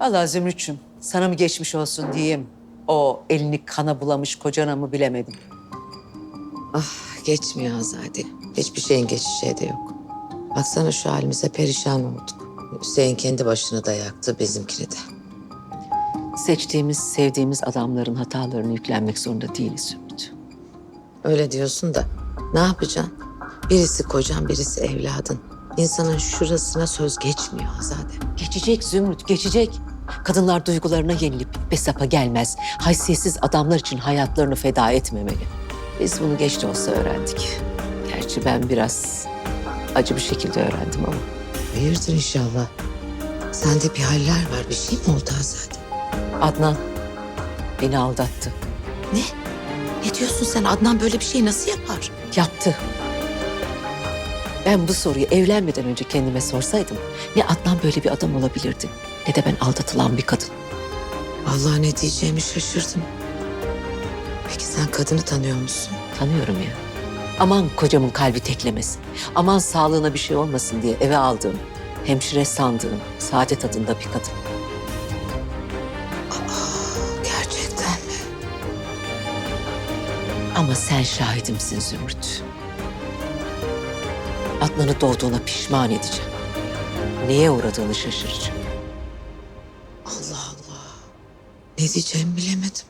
Vallahi Zümrüt'çüm sana mı geçmiş olsun diyeyim. O elini kana bulamış kocana mı bilemedim. Ah geçmiyor Azade. Hiçbir şeyin geçeceği de yok. Baksana şu halimize perişan olduk. Hüseyin kendi başını da yaktı bizimkini de. Seçtiğimiz, sevdiğimiz adamların hatalarını yüklenmek zorunda değiliz Zümrüt. Öyle diyorsun da ne yapacaksın? Birisi kocan, birisi evladın. İnsanın şurasına söz geçmiyor Azade. Geçecek Zümrüt, geçecek. Kadınlar duygularına yenilip besapa gelmez. Haysiyetsiz adamlar için hayatlarını feda etmemeli. Biz bunu geç de olsa öğrendik. Gerçi ben biraz acı bir şekilde öğrendim ama. Hayırdır inşallah. Sende bir haller var. Bir şey mi oldu Azade? Adnan beni aldattı. Ne? Ne diyorsun sen? Adnan böyle bir şey nasıl yapar? Yaptı. Ben bu soruyu evlenmeden önce kendime sorsaydım ne Adnan böyle bir adam olabilirdi ne de ben aldatılan bir kadın. Allah ne diyeceğimi şaşırdım. Peki sen kadını tanıyor musun? Tanıyorum ya. Aman kocamın kalbi teklemesin. Aman sağlığına bir şey olmasın diye eve aldığım, hemşire sandığım, saadet adında bir kadın. Gerçekten mi? Ama sen şahidimsin Zümrüt. Adnan'ı doğduğuna pişman edeceğim. Neye uğradığını şaşıracağım. Allah Allah. Ne diyeceğimi bilemedim.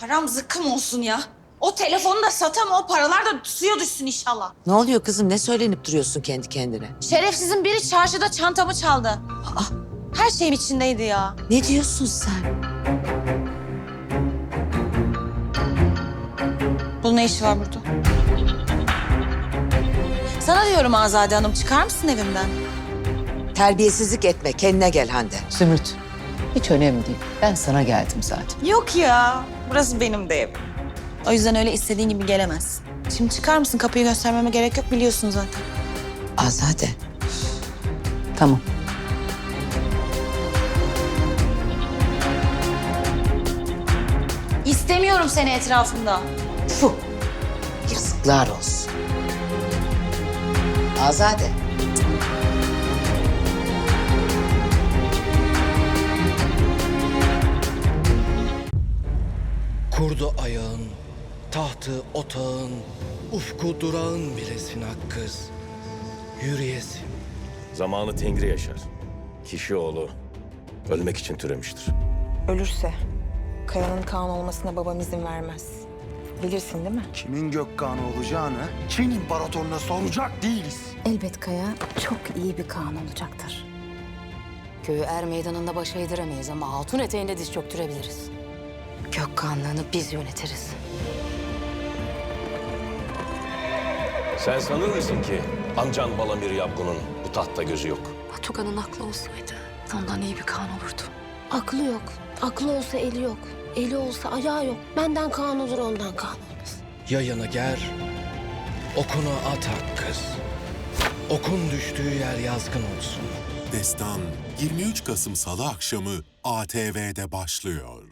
Haram zıkkım olsun ya. O telefonu da satam, o paralar da suya düşsün inşallah. Ne oluyor kızım? Ne söylenip duruyorsun kendi kendine? Şerefsizin biri çarşıda çantamı çaldı. Aa, Her şeyim içindeydi ya. ne diyorsun sen? Bunun ne işi var burada? Sana diyorum Azade Hanım, çıkar mısın evimden? Terbiyesizlik etme. Kendine gel Hande. Zümrüt, hiç önemli değil. Ben sana geldim zaten. Yok ya, burası benim de evim. O yüzden öyle istediğin gibi gelemez. Şimdi çıkar mısın? Kapıyı göstermeme gerek yok, biliyorsun zaten. Azade. Tamam. İstemiyorum seni etrafımda. Fuh. Yazıklar olsun. Azade. Kurdu ayağın, tahtı otağın, ufku durağın bilesin hakkız. Yürüyesin. Zamanı Tengri yaşar. Kişi oğlu ölmek için türemiştir. Ölürse Kaya'nın Kaan olmasına babam izin vermez. Bilirsin değil mi? Kimin Gökkan'ı olacağını Çin İmparatorluğuna soracak değiliz. Elbet Kaya çok iyi bir Kaan olacaktır. Köyü er meydanında baş eğdiremeyiz ama hatun eteğinde diz çöktürebiliriz. Gökkanlığını biz yönetiriz. Sen sanır mısın ki amcan Balamir Yabgun'un bu tahtta gözü yok? Batukan'ın aklı olsaydı ondan iyi bir Kaan olurdu. Aklı yok. Aklı olsa eli yok. Eli olsa ayağı yok. Benden Kaan olur ondan Kaan olmaz. Yayını ger, okunu at hakkız. Okun düştüğü yer yazgın olsun. Destan 23 Kasım Salı akşamı ATV'de başlıyor.